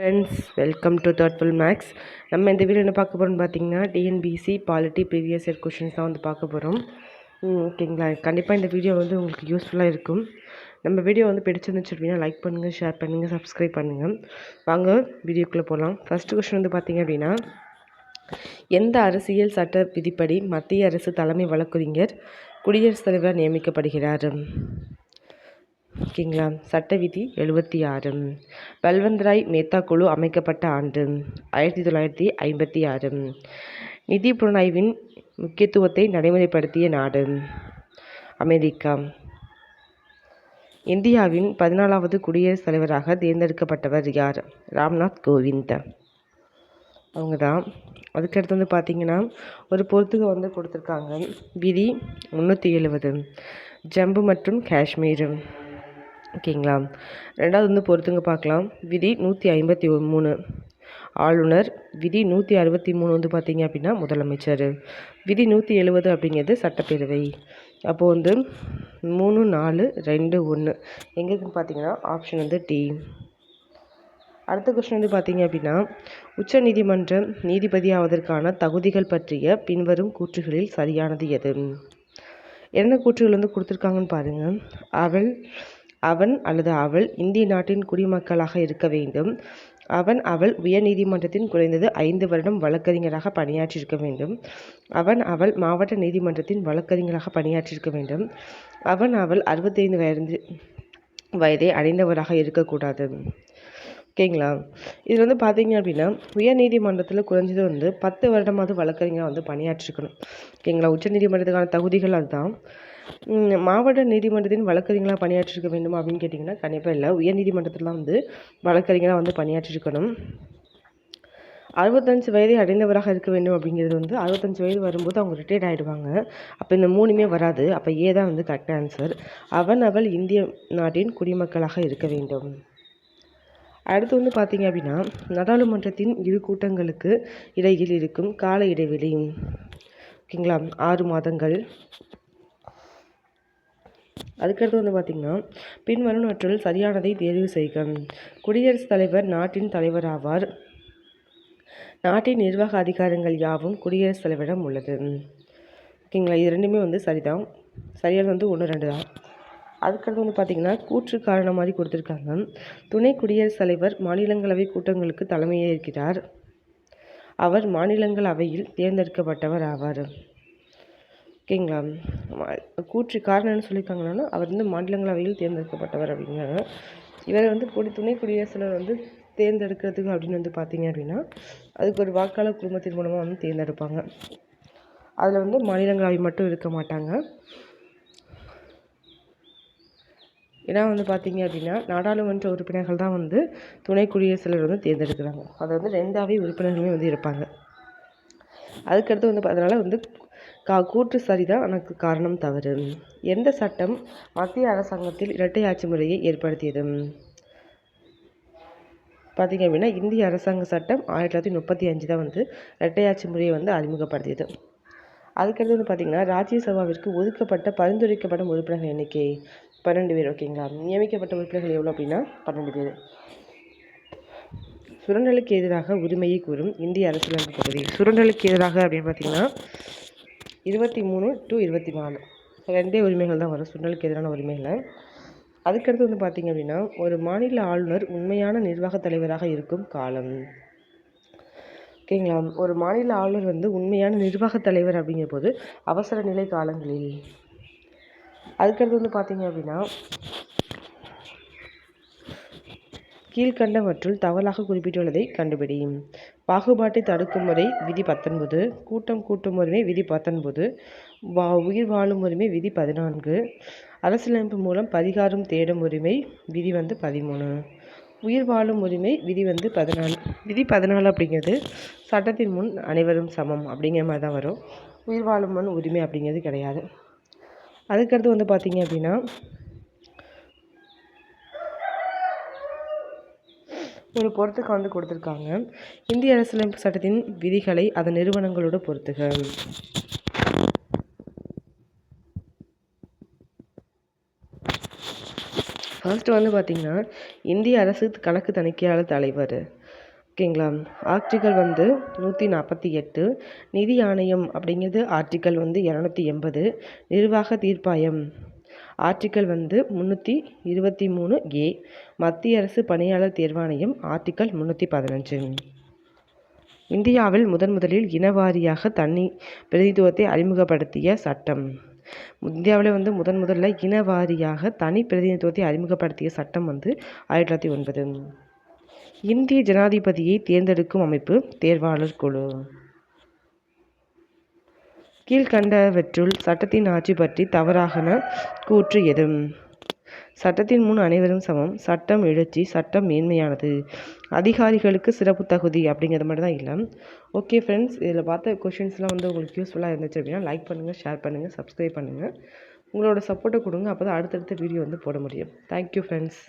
Friends welcome to thoughtful maths நம்ம இந்த video என்ன பார்க்க போகிறோம்னு பார்த்தீங்கன்னா TNPSC polity previous year questions தான் வந்து பார்க்க போகிறோம் ஓகேங்களா கண்டிப்பாக இந்த வீடியோ வந்து உங்களுக்கு யூஸ்ஃபுல்லாக இருக்கும். நம்ம வீடியோ வந்து பிடிச்சிருந்துச்சு அப்படின்னா லைக் பண்ணுங்கள் ஷேர் பண்ணுங்கள் சப்ஸ்கிரைப் பண்ணுங்கள் வாங்க வீடியோக்குள்ளே போகலாம் ஃபஸ்ட்டு கொஷின் வந்து பார்த்தீங்க அப்படின்னா எந்த அரசியல் சட்ட விதிப்படி மத்திய அரசு தலைமை வழக்கறிஞர் குடியரசுத் தலைவராக நியமிக்கப்படுகிறார்? ஓகேங்களா? சட்ட விதி எழுபத்தி ஆறு பல்வந்த்ராய் மேத்தா குழு அமைக்கப்பட்ட ஆண்டு ஆயிரத்தி தொள்ளாயிரத்தி ஐம்பத்தி ஆறு நிதி புலனாய்வின் முக்கியத்துவத்தை நடைமுறைப்படுத்திய நாடு அமெரிக்கா. இந்தியாவின் பதினாலாவது குடியரசுத் தலைவராக தேர்ந்தெடுக்கப்பட்டவர் யார்? ராம்நாத் கோவிந்த். அவங்க தான் அதுக்கடுத்து வந்து பார்த்திங்கன்னா ஒரு பொறுத்துக வந்து கொடுத்துருக்காங்க. விதி முந்நூற்றி எழுபது ஜம்மு மற்றும் காஷ்மீர். ஓகேங்களா? ரெண்டாவது வந்து பொறுத்துங்க பார்க்கலாம். விதி நூற்றி ஐம்பத்தி மூணு. ஆளுநர் விதி நூற்றி அறுபத்தி மூணு வந்து பார்த்திங்க அப்படின்னா முதலமைச்சர். விதி நூற்றி எழுபது அப்படிங்கிறது சட்டப்பேரவை. அப்போது வந்து மூணு நாலு ரெண்டு ஒன்று எங்கே இருக்குன்னு பார்த்தீங்கன்னா ஆப்ஷன் வந்து டி அடுத்த கொஸ்டின் வந்து பார்த்தீங்க அப்படின்னா உச்ச நீதிமன்றம் நீதிபதியாவதற்கான தகுதிகள் பற்றிய பின்வரும் கூற்றுகளில் சரியானது எது? என்ன கூற்றுகள் வந்து கொடுத்துருக்காங்கன்னு பாருங்கள் அவள் அவன் அல்லது அவள் இந்திய நாட்டின் குடிமக்களாக இருக்க வேண்டும். அவன் அவள் உயர்நீதிமன்றத்தின் குறைந்தது ஐந்து வருடம் வழக்கறிஞராக பணியாற்றியிருக்க வேண்டும். அவன் அவள் மாவட்ட நீதிமன்றத்தின் வழக்கறிஞராக பணியாற்றியிருக்க வேண்டும். அவன் அவள் அறுபத்தைந்து வயது வயதை அடைந்தவராக இருக்கக்கூடாது. ஓகேங்களா? இதில் வந்து பார்த்தீங்க அப்படின்னா உயர் நீதிமன்றத்தில் குறைஞ்சது வந்து பத்து வருடமாவது வழக்கறிஞராக வந்து பணியாற்றிருக்கணும். ஓகேங்களா? உச்ச நீதிமன்றத்துக்கான தகுதிகள் அதுதான். மாவட்ட நீதிமன்றத்தின் வழக்கறிஞராக பணியாற்றிருக்க வேண்டும் அப்படின்னு கேட்டிங்கன்னா கண்டிப்பாக இல்லை. உயர் நீதிமன்றத்தில் வந்து வழக்கறிஞராக வந்து பணியாற்றிருக்கணும். அறுபத்தஞ்சு வயதை அடைந்தவராக இருக்க வேண்டும் அப்படிங்கிறது வந்து அறுபத்தஞ்சு வயது வரும்போது அவங்க ரிட்டையர்ட் ஆகிடுவாங்க அப்போ இந்த மூணுமே வராது. அப்போ ஏ தான் வந்து கரெக்ட் ஆன்சர் அவன் அவள் இந்திய நாட்டின் குடிமக்களாக இருக்க வேண்டும். அடுத்து வந்து பார்த்தீங்க அப்படின்னா நாடாளுமன்றத்தின் இரு கூட்டங்களுக்கு இடையில் இருக்கும் கால இடைவெளி. ஓகேங்களா? ஆறு மாதங்கள். அதுக்கடுத்து வந்து பார்த்திங்கன்னா பின்வருவனவற்றில் சரியானதை தேர்வு செய்க. குடியரசுத் தலைவர் நாட்டின் தலைவர் ஆவார். நாட்டின் நிர்வாக அதிகாரங்கள் யாவும் குடியரசுத் தலைவரிடம் உள்ளது. ஓகேங்களா? இது ரெண்டுமே வந்து சரிதான். சரியானது வந்து ஒன்று ரெண்டு தான். அதுக்கடுத்து வந்து பார்த்திங்கன்னா கூற்று காரணம் மாதிரி கொடுத்துருக்காங்க. துணை குடியரசுத் தலைவர் மாநிலங்களவை கூட்டங்களுக்கு தலைமையேற்கிறார். அவர் மாநிலங்களவையில் தேர்ந்தெடுக்கப்பட்டவர் ஆவார். ஓகேங்களா? கூற்று காரணம் என்ன சொல்லியிருக்காங்கன்னா அவர் வந்து மாநிலங்களவையில் தேர்ந்தெடுக்கப்பட்டவர் அப்படிங்கிறாங்க இவரை வந்து குடி துணை குடியரசுலர் வந்து தேர்ந்தெடுக்கிறதுக்கு அப்படின்னு வந்து பார்த்தீங்க அப்படின்னா அதுக்கு ஒரு வாக்காளர் குடும்பத்தின் மூலமாக வந்து தேர்ந்தெடுப்பாங்க. அதில் வந்து மாநிலங்களவை மட்டும் இருக்க மாட்டாங்க. ஏன்னா வந்து பார்த்தீங்க அப்படின்னா நாடாளுமன்ற உறுப்பினர்கள் தான் வந்து துணை குடியரசுல வந்து தேர்ந்தெடுக்கிறாங்க. அதை வந்து ரெண்டாவே உறுப்பினர்களுமே வந்து இருப்பாங்க. அதுக்கடுத்து வந்து அதனால் வந்து கா கூற்று சரிதான் எனக்கு காரணம் தவறு? எந்த சட்டம் மத்திய அரசாங்கத்தில் இரட்டை ஆட்சி முறையை ஏற்படுத்தியது? பார்த்திங்க அப்படின்னா இந்திய அரசாங்க சட்டம் ஆயிரத்தி தொள்ளாயிரத்தி முப்பத்தி அஞ்சு தான் வந்து இரட்டையாட்சி முறையை வந்து அறிமுகப்படுத்தியது. அதுக்கடுத்து வந்து பார்த்திங்கன்னா ராஜ்யசபாவிற்கு ஒதுக்கப்பட்ட பரிந்துரைக்கப்படும் உறுப்பினர்கள் எண்ணிக்கை பன்னெண்டு பேர் ஓகேங்களா நியமிக்கப்பட்ட உறுப்பினர்கள் எவ்வளோ அப்படின்னா பன்னெண்டு பேர். சுரண்டலுக்கு எதிராக உரிமையை கூறும் இந்திய அரசியலமைப்பு பகுதி. சுரண்டலுக்கு எதிராக அப்படின்னு பார்த்தீங்கன்னா இருபத்தி மூணு டு இருபத்தி நாலு. ரெண்டே உரிமைகள் தான் வரும். சுண்டலுக்கு எதிரான உரிமைகள். அதுக்கடுத்து வந்து பார்த்திங்க அப்படின்னா ஒரு மாநில ஆளுநர் உண்மையான நிர்வாக தலைவராக இருக்கும் காலம். ஓகேங்களா ஒரு மாநில ஆளுநர் வந்து உண்மையான நிர்வாக தலைவர் அப்படிங்கிற போது அவசர நிலை காலங்களில். அதுக்கடுத்து வந்து பார்த்திங்க அப்படின்னா கீழ்கண்டவற்றுள் தவறாக குறிப்பிட்டுள்ளதை கண்டுபிடியும் பாகுபாட்டை தடுக்கும் முறை விதி பத்தொன்பது கூட்டம் கூட்டும் உரிமை விதி பத்தொன்பது வா உயிர் வாழும் உரிமை விதி பதினான்கு அரசியலமைப்பு மூலம் பரிகாரம் தேடும் உரிமை விதி வந்து பதிமூணு உயிர் வாழும் உரிமை விதி வந்து பதினாலு விதி பதினாலு அப்படிங்கிறது சட்டத்தின் முன் அனைவரும் சமம் அப்படிங்கிற மாதிரி தான் வரும். உயிர் வாழும் முன் உரிமை அப்படிங்கிறது கிடையாது. அதுக்கடுத்து வந்து பார்த்திங்க அப்படின்னா ஒரு பொறுத்துக்க வந்து கொடுத்துருக்காங்க. இந்திய அரசியலமைப்பு சட்டத்தின் விதிகளை அதன் நிறுவனங்களோடு பொறுத்துக. ஃபர்ஸ்ட் வந்து பார்த்திங்கன்னா இந்திய அரசு கணக்கு தணிக்கையாளர் தலைவர். ஓகேங்களா? ஆர்டிக்கல் வந்து நூற்றி நாற்பத்தி எட்டு நிதி ஆணையம் அப்படிங்கிறது ஆர்டிக்கல் வந்து இரநூத்தி எண்பது நிர்வாக தீர்ப்பாயம். ஆர்டிக்கல் வந்து முந்நூற்றி இருபத்தி மூணு ஏ. மத்திய அரசு பணியாளர் தேர்வாணையம் ஆர்டிக்கல் முந்நூற்றி பதினஞ்சு. இந்தியாவில் முதன் முதலில் இனவாரியாக தனி பிரதித்துவத்தை அறிமுகப்படுத்திய சட்டம். இந்தியாவில் வந்து முதன் முதல்ல இனவாரியாக தனி பிரதிநிதித்துவத்தை அறிமுகப்படுத்திய சட்டம் வந்து ஆயிரத்தி தொள்ளாயிரத்தி ஒன்பது. இந்திய ஜனாதிபதியை தேர்ந்தெடுக்கும் அமைப்பு தேர்வாளர் குழு. கீழ்கண்டவற்றுள் சட்டத்தின் ஆட்சி பற்றி தவறாகன கூற்று எது சட்டத்தின் முன் அனைவரும் சமம். சட்டம் எழுச்சி சட்டம் மேன்மையானது. அதிகாரிகளுக்கு சிறப்பு தகுதி அப்படிங்கிற மாதிரி தான் இல்லை. ஓகே ஃப்ரெண்ட்ஸ் இதில் பார்த்த கொஷின்ஸ்லாம் வந்து உங்களுக்கு யூஸ்ஃபுல்லாக இருந்துச்சு அப்படின்னா லைக் பண்ணுங்கள் ஷேர் பண்ணுங்கள் சப்ஸ்கிரைப் பண்ணுங்கள் உங்களோட சப்போர்ட்டை கொடுங்க. அப்போ தான் அடுத்தடுத்த வீடியோ வந்து போட முடியும். Thank you friends